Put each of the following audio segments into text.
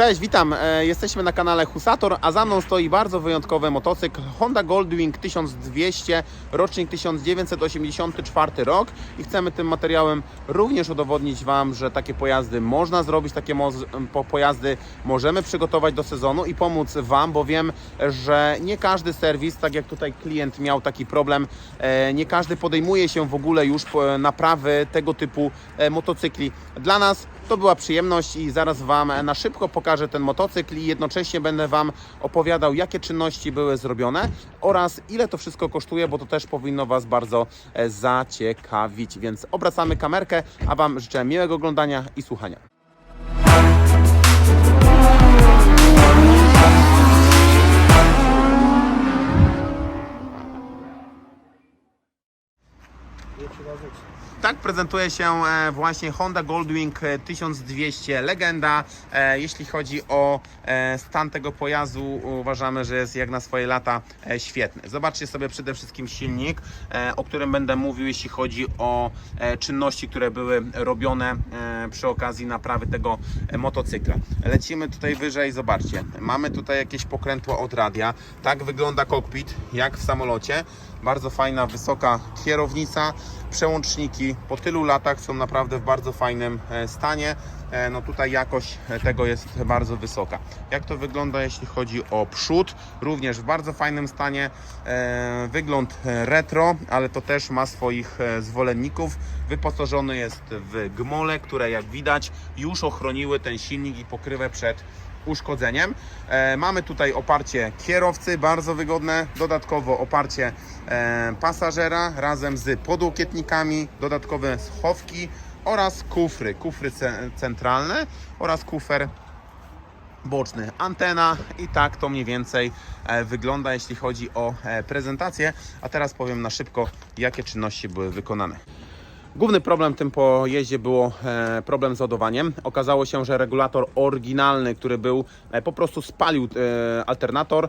Cześć, witam. E, Jesteśmy na kanale Husator, a za mną stoi bardzo wyjątkowy motocykl Honda Goldwing 1200, rocznik 1984 rok i chcemy tym materiałem również udowodnić Wam, że takie pojazdy można zrobić, takie po- pojazdy możemy przygotować do sezonu i pomóc Wam, bo wiem, że nie każdy serwis, tak jak tutaj klient miał taki problem, e, nie każdy podejmuje się w ogóle już po- naprawy tego typu e, motocykli. Dla nas to była przyjemność i zaraz Wam na szybko pokażę ten motocykl i jednocześnie będę Wam opowiadał, jakie czynności były zrobione oraz ile to wszystko kosztuje, bo to też powinno Was bardzo e, zaciekawić. Więc obracamy kamerkę, a Wam życzę miłego oglądania i słuchania. Tak prezentuje się e, właśnie Honda Goldwing e, 1200 Legenda. E, Jeśli chodzi o e, stan tego pojazdu, uważamy, że jest jak na swoje lata e, świetny. Zobaczcie sobie przede wszystkim silnik, e, o którym będę mówił, jeśli chodzi o e, czynności, które były robione e, przy okazji naprawy tego e, motocykla. Lecimy tutaj wyżej, zobaczcie. Mamy tutaj jakieś pokrętło od radia. Tak wygląda kokpit, jak w samolocie. Bardzo fajna, wysoka kierownica. Przełączniki po tylu latach są naprawdę w bardzo fajnym e, stanie. E, No tutaj jakość e, tego jest bardzo wysoka. Jak to wygląda jeśli chodzi o przód? Również w bardzo fajnym stanie. Wygląd retro, ale to też ma swoich zwolenników. Wyposażony jest w gmole, które jak widać już ochroniły ten silnik i pokrywę przed uszkodzeniem. E, mamy tutaj oparcie kierowcy, bardzo wygodne. Dodatkowo oparcie e, pasażera razem z podłokietnikami, dodatkowe schowki oraz kufry, kufry ce- centralne oraz kufer boczny, antena i tak to mniej więcej e, wygląda jeśli chodzi o prezentację. A teraz powiem na szybko, jakie czynności były wykonane. Główny problem tym pojeździe było e, problem z ładowaniem. Okazało się, że regulator oryginalny, który był, e, po prostu spalił e, alternator.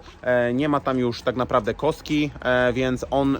Nie ma tam już tak naprawdę kostki, więc on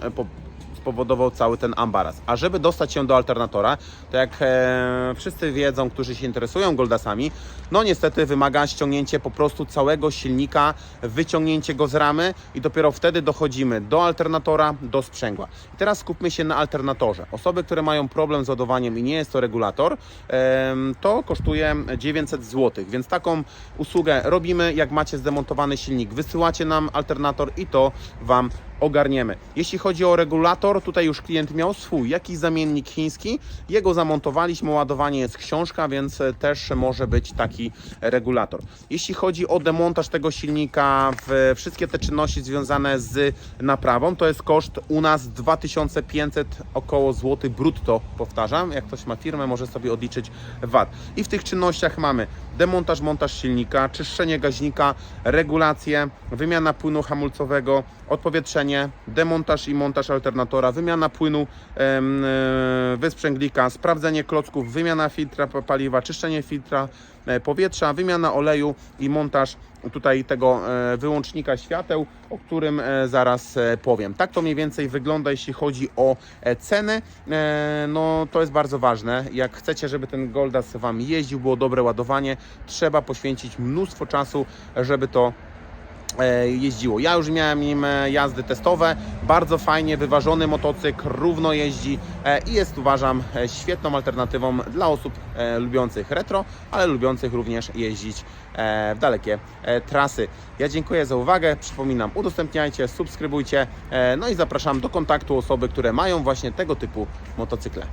spowodował cały ten ambaraz. A żeby dostać się do alternatora, to jak e, wszyscy wiedzą, którzy się interesują Goldasami, no niestety wymaga ściągnięcie po prostu całego silnika, wyciągnięcie go z ramy i dopiero wtedy dochodzimy do alternatora, do sprzęgła. I teraz skupmy się na alternatorze. Osoby, które mają problem z ładowaniem i nie jest to regulator, em, to kosztuje 900 zł, więc taką usługę robimy, jak macie zdemontowany silnik, wysyłacie nam alternator i to Wam ogarniemy. Jeśli chodzi o regulator, tutaj już klient miał swój, jakiś zamiennik chiński, jego zamontowaliśmy, ładowanie jest książka, więc e, też może być taki regulator. Jeśli chodzi o demontaż tego silnika, wszystkie te czynności związane z naprawą, to jest koszt u nas 2500 około złoty brutto, powtarzam, jak ktoś ma firmę, może sobie odliczyć VAT. I w tych czynnościach mamy demontaż, montaż silnika, czyszczenie gaźnika, regulację, wymiana płynu hamulcowego, odpowietrzenie, demontaż i montaż alternatora, wymiana płynu e, wysprzęglika, sprawdzenie klocków, wymiana filtra pa- paliwa, czyszczenie filtra e, powietrza, wymiana oleju i montaż tutaj tego e, wyłącznika świateł, o którym zaraz powiem. Tak to mniej więcej wygląda, jeśli chodzi o ceny. No to jest bardzo ważne. Jak chcecie, żeby ten Goldas Wam jeździł, było dobre ładowanie, trzeba poświęcić mnóstwo czasu, żeby to jeździło. Ja już miałem nim e, jazdy testowe, bardzo fajnie wyważony motocykl, równo jeździ e, i jest uważam e, świetną alternatywą dla osób e, lubiących retro, ale lubiących również jeździć e, w dalekie e, trasy. Ja dziękuję za uwagę, przypominam, udostępniajcie, subskrybujcie, e, no i zapraszam do kontaktu osoby, które mają właśnie tego typu motocykle.